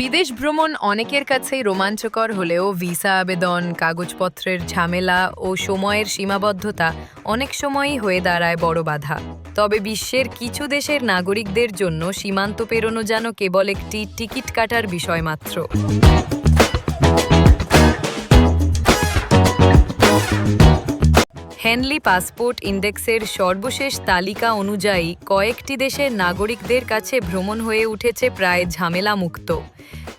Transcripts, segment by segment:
বিদেশ ভ্রমণ অনেকের কাছেই রোমাঞ্চকর হলেও ভিসা আবেদন, কাগজপত্রের ঝামেলা ও সময়ের সীমাবদ্ধতা অনেক সময়ই হয়ে দাঁড়ায় বড় বাধা। তবে বিশ্বের কিছু দেশের নাগরিকদের জন্য সীমান্ত পেরোনো যেন কেবল একটি টিকিট কাটার বিষয় মাত্র। হেনলি পাসপোর্ট ইন্ডেক্সের সর্বশেষ তালিকা অনুযায়ী কয়েকটি দেশের নাগরিকদের কাছে ভ্রমণ হয়ে উঠেছে প্রায় ঝামেলামুক্ত।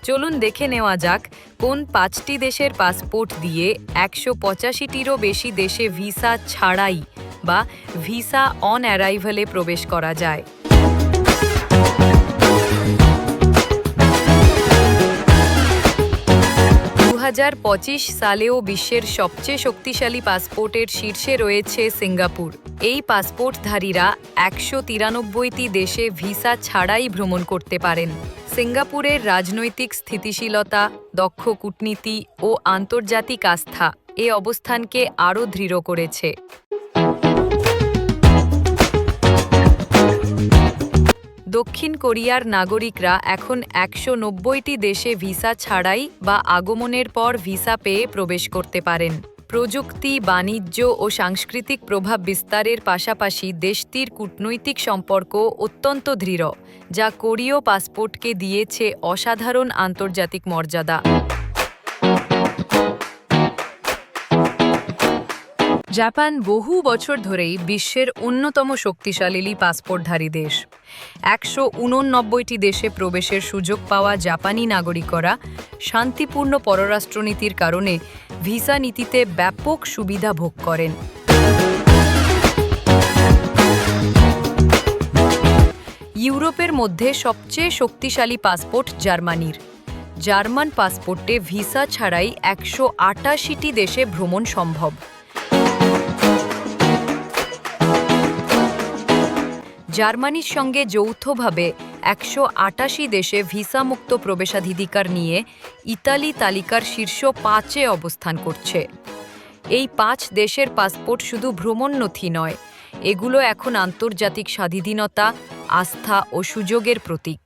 চলুন দেখে নেওয়া যাক, কোন পাঁচটি দেশের পাসপোর্ট দিয়ে একশো পঁচাশিটিরও বেশি দেশে ভিসা ছাড়াই বা ভিসা অন অ্যারাইভালে প্রবেশ করা যায়? সালেও বিশ্বের সবচেয়ে শক্তিশালী পাসপোর্টের শীর্ষে রয়েছে সিঙ্গাপুর। এই পাসপোর্টধারীরা একশো তিরানব্বইটি দেশে ভিসা ছাড়াই ভ্রমণ করতে পারেন। সিঙ্গাপুরের রাজনৈতিক স্থিতিশীলতা, দক্ষ কূটনীতি ও আন্তর্জাতিক আস্থা এ অবস্থানকে আরও দৃঢ় করেছে। দক্ষিণ কোরিয়ার নাগরিকরা এখন একশো নব্বইটি দেশে ভিসা ছাড়াই বা আগমনের পর ভিসা পেয়ে প্রবেশ করতে পারেন। প্রযুক্তি, বাণিজ্য ও সাংস্কৃতিক প্রভাব বিস্তারের পাশাপাশি দেশটির কূটনৈতিক সম্পর্ক অত্যন্ত দৃঢ়, যা কোরীয় পাসপোর্টকে দিয়েছে অসাধারণ আন্তর্জাতিক মর্যাদা। জাপান বহু বছর ধরেই বিশ্বের অন্যতম শক্তিশালী পাসপোর্টধারী দেশ। একশো উননব্বইটি দেশে প্রবেশের সুযোগ পাওয়া জাপানি নাগরিকরা শান্তিপূর্ণ পররাষ্ট্রনীতির কারণে ভিসা নীতিতে ব্যাপক সুবিধা ভোগ করেন। ইউরোপের মধ্যে সবচেয়ে শক্তিশালী পাসপোর্ট জার্মানির। জার্মান পাসপোর্টে ভিসা ছাড়াই একশো আটাশিটি দেশে ভ্রমণ সম্ভব। জার্মানির সঙ্গে যৌথভাবে একশো আটাশি দেশে ভিসামুক্ত প্রবেশাধিকার নিয়ে ইতালি তালিকার শীর্ষ পাঁচে অবস্থান করছে। এই পাঁচ দেশের পাসপোর্ট শুধু ভ্রমণ নথি নয়, এগুলো এখন আন্তর্জাতিক স্বাধীনতা, আস্থা ও সুযোগের প্রতীক।